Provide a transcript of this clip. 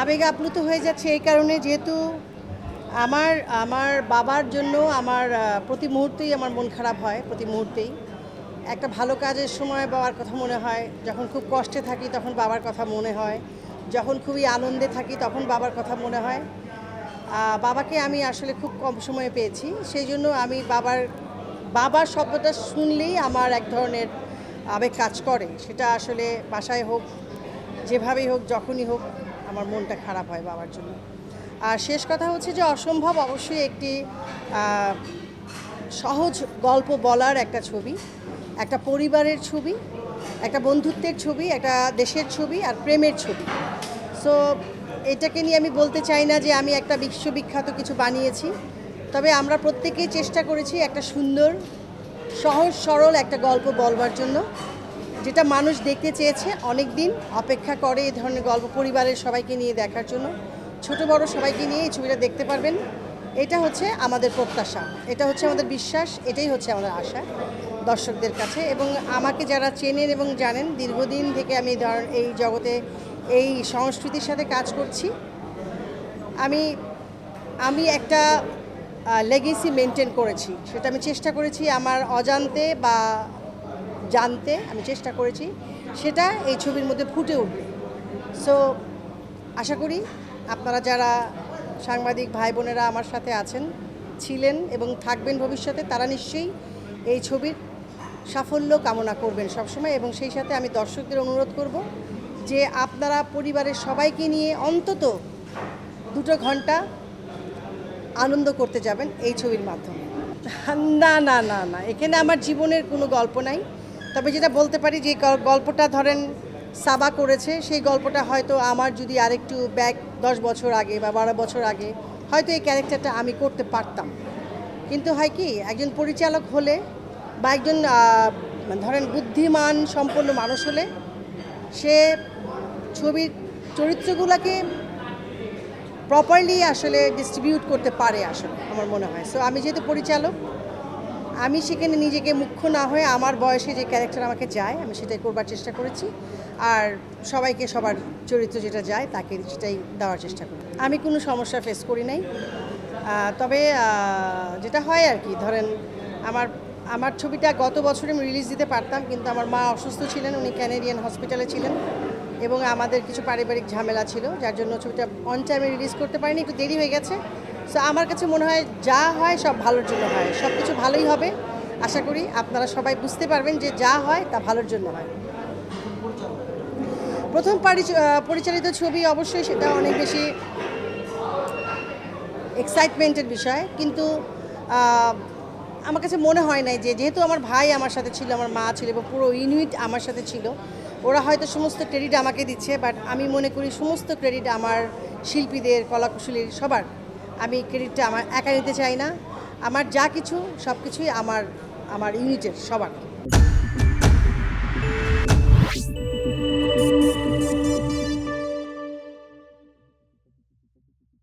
আবেগে আপ্লুত হয়ে যাচ্ছে এই কারণে যেহেতু আমার আমার বাবার জন্য আমার প্রতি মুহূর্তেই আমার মন খারাপ হয়, প্রতি মুহূর্তেই। একটা ভালো কাজের সময় বাবার কথা মনে হয়, যখন খুব কষ্টে থাকি তখন বাবার কথা মনে হয়, যখন খুবই আনন্দে থাকি তখন বাবার কথা মনে হয়। বাবাকে আমি আসলে খুব কম সময়ে পেয়েছি, সেই জন্য আমি বাবার বাবার শব্দটা শুনলেই আমার এক ধরনের আবেগ কাজ করে, সেটা আসলে বাসায় হোক যেভাবেই হোক, যখনই হোক, আমার মনটা খারাপ হয় বাবার জন্য। আর শেষ কথা হচ্ছে যে, অসম্ভব অবশ্যই একটি সহজ গল্প বলার একটা ছবি, একটা পরিবারের ছবি, একটা বন্ধুত্বের ছবি, একটা দেশের ছবি আর প্রেমের ছবি। সো এটাকে নিয়ে আমি বলতে চাই না যে, আমি একটা বিশ্ববিখ্যাত কিছু বানিয়েছি, তবে আমরা প্রত্যেকেই চেষ্টা করেছি একটা সুন্দর, সহজ, সরল একটা গল্প বলবার জন্য। যেটা মানুষ দেখতে চেয়েছে অনেক দিন অপেক্ষা করে এই ধরনের গল্প পরিবারের সবাইকে নিয়ে দেখার জন্য। ছোট বড় সবাইকে নিয়ে এই ছবিটা দেখতে পারবেন। এটা হচ্ছে আমাদের প্রত্যাশা। এটা হচ্ছে আমাদের বিশ্বাস। এটাই হচ্ছে আমাদের আশা দর্শকদের কাছে। এবং আমাকে যারা চেনেন এবং জানেন, দীর্ঘদিন থেকে আমি এই জগতে এই সংস্কৃতির সাথে কাজ করছি। আমি আমি একটা লেগেসি মেনটেন করেছি। সেটা আমি চেষ্টা করেছি আমার অজান্তে বা জানতে আমি চেষ্টা করেছি, সেটা এই ছবির মধ্যে ফুটে উঠবে। সো আশা করি আপনারা যারা সাংবাদিক ভাই বোনেরা আমার সাথে আছেন, ছিলেন এবং থাকবেন ভবিষ্যতে, তারা নিশ্চয়ই এই ছবির সাফল্য কামনা করবেন সবসময় এবং সেই সাথে আমি দর্শকদের অনুরোধ করব যে আপনারা পরিবারের সবাইকে নিয়ে অন্তত দুটো ঘণ্টা আনন্দ করতে যাবেন এই ছবির মাধ্যমে। না না না না, এখানে আমার জীবনের কোনো গল্প নাই। তবে যেটা বলতে পারি যে গল্পটা ধরেন সাবা করেছে, সেই গল্পটা হয়তো আমার যদি আরেকটু ব্যাক দশ বছর আগে বা বারো বছর আগে, হয়তো এই ক্যারেক্টারটা আমি করতে পারতাম। কিন্তু হয় কি, একজন পরিচালক হলে বা একজন ধরেন বুদ্ধিমান সম্পন্ন মানুষ হলে সে ছবির চরিত্রগুলোকে প্রপারলি আসলে ডিস্ট্রিবিউট করতে পারে আসলে, আমার মনে হয়। সো আমি যেহেতু পরিচালক আমি সেখানে নিজেকে মুখ্য না হয়ে আমার বয়সে যে ক্যারেক্টার আমাকে যায়, আমি সেটাই করবার চেষ্টা করেছি। আর সবাইকে সবার চরিত্র যেটা যায়, তাকে সেটাই দেওয়ার চেষ্টা করি। আমি কোনো সমস্যা ফেস করি নাই। তবে যেটা হয় আর কি, ধরেন আমার আমার ছবিটা গত বছরে আমি রিলিজ দিতে পারতাম, কিন্তু আমার মা অসুস্থ ছিলেন, উনি ক্যানেডিয়ান হসপিটালে ছিলেন। এবং আমাদের কিছু পারিবারিক ঝামেলা ছিল, যার জন্য ছবিটা অন টাইমে রিলিজ করতে পারিনি, একটু দেরি হয়ে গেছে। সো আমার কাছে মনে হয় যা হয় সব ভালোর জন্য হয়। সব কিছু ভালোই হবে, আশা করি আপনারা সবাই বুঝতে পারবেন যে যা হয় তা ভালোর জন্য হয়। প্রথম পরিচালিত ছবি অবশ্যই সেটা অনেক বেশি এক্সাইটমেন্টের বিষয়। কিন্তু আমার কাছে মনে হয় নাই যে যেহেতু আমার ভাই আমার সাথে ছিল, আমার মা ছিল এবং পুরো ইউনিট আমার সাথে ছিল, ওরা হয়তো সমস্ত ক্রেডিট আমাকে দিচ্ছে বাট আমি মনে করি সমস্ত ক্রেডিট আমার শিল্পীদের, কলাকুশলীর, সবার। আমি ক্রেডিটটা আমার একা নিতে চাই না। আমার যা কিছু সব কিছুই আমার আমার ইউনিটের সবার।